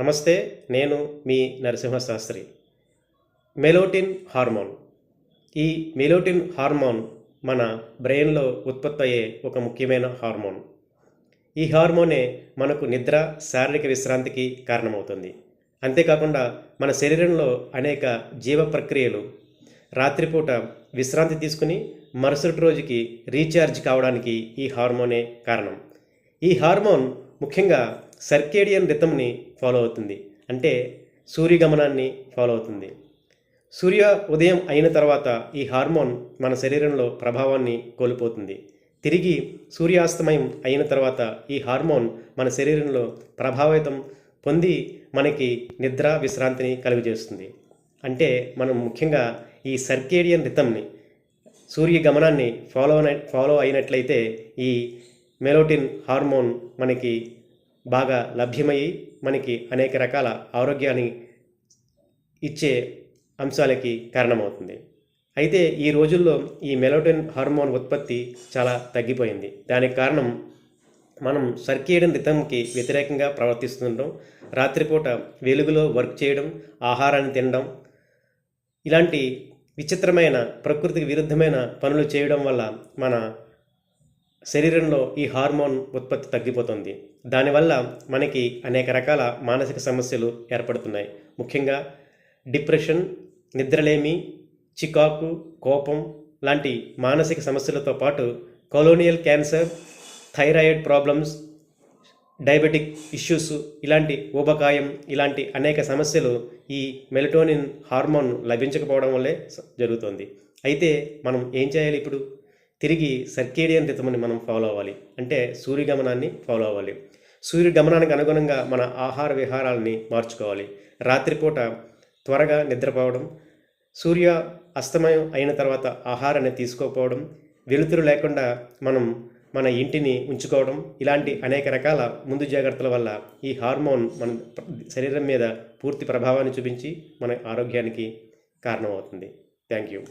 నమస్తే నేను మీ నరసింహశాస్త్రి. మెలోటిన్ హార్మోన్. ఈ మెలోటిన్ హార్మోన్ మన బ్రెయిన్లో ఉత్పత్తి అయ్యే ఒక ముఖ్యమైన హార్మోన్. ఈ హార్మోనే మనకు నిద్ర శారీరక విశ్రాంతికి కారణమవుతుంది. అంతేకాకుండా మన శరీరంలో అనేక జీవ ప్రక్రియలు రాత్రిపూట విశ్రాంతి తీసుకుని మరుసటి రోజుకి రీఛార్జ్ కావడానికి ఈ హార్మోనే కారణం. ఈ హార్మోన్ ముఖ్యంగా సర్కేడియన్ రిథమ్ని ఫాలో అవుతుంది. అంటే సూర్యగమనాన్ని ఫాలో అవుతుంది. సూర్య ఉదయం అయిన తర్వాత ఈ హార్మోన్ మన శరీరంలో ప్రభావాన్ని కోల్పోతుంది. తిరిగి సూర్యాస్తమయం అయిన తర్వాత ఈ హార్మోన్ మన శరీరంలో ప్రభావితం పొంది మనకి నిద్ర విశ్రాంతిని కలుగజేస్తుంది. అంటే మనం ముఖ్యంగా ఈ సర్కేడియన్ రితంని సూర్య గమనాన్ని ఫాలో అయిన ఫాలో అయినట్లయితే ఈ మెలోటిన్ హార్మోన్ మనకి బాగా లభ్యమయ్యి మనకి అనేక రకాల ఆరోగ్యాన్ని ఇచ్చే అంశాలకి కారణమవుతుంది. అయితే ఈ రోజుల్లో ఈ మెలోటిన్ హార్మోన్ ఉత్పత్తి చాలా తగ్గిపోయింది. దానికి కారణం మనం సర్కేడియన్ రిథంకి వ్యతిరేకంగా ప్రవర్తిస్తుండడం రాత్రిపూట వెలుగులో వర్క్ చేయడం ఆహారాన్ని తినడం ఇలాంటి విచిత్రమైన ప్రకృతికి విరుద్ధమైన పనులు చేయడం వల్ల మన శరీరంలో ఈ హార్మోన్ ఉత్పత్తి తగ్గిపోతుంది. దానివల్ల మనకి అనేక రకాల మానసిక సమస్యలు ఏర్పడుతున్నాయి. ముఖ్యంగా డిప్రెషన్ నిద్రలేమి చికాకు కోపం లాంటి మానసిక సమస్యలతో పాటు colonial cancer thyroid problems diabetic issues ఇలాంటి ఊబకాయం ఇలాంటి అనేక సమస్యలు ఈ మెలటోనిన్ హార్మోన్ లభించకపోవడం వల్లే జరుగుతుంది. అయితే మనం ఏం చేయాలి ఇప్పుడు? తిరిగి సర్కేడియన్ రితమని మనం ఫాలో అవ్వాలి. అంటే సూర్యగమనాన్ని ఫాలో అవ్వాలి. సూర్యగమనానికి అనుగుణంగా మన ఆహార విహారాలని మార్చుకోవాలి. రాత్రిపూట త్వరగా నిద్రపోవడం సూర్య అస్తమయం అయిన తర్వాత ఆహారాన్ని తీసుకోకపోవడం వెలుతురు లేకుండా మనం మన ఇంటిని ఉంచుకోవడం ఇలాంటి అనేక రకాల ముందు జాగ్రత్తల వల్ల ఈ హార్మోన్ మన శరీరం మీద పూర్తి ప్రభావాన్ని చూపించి మన ఆరోగ్యానికి కారణమవుతుంది. Thank you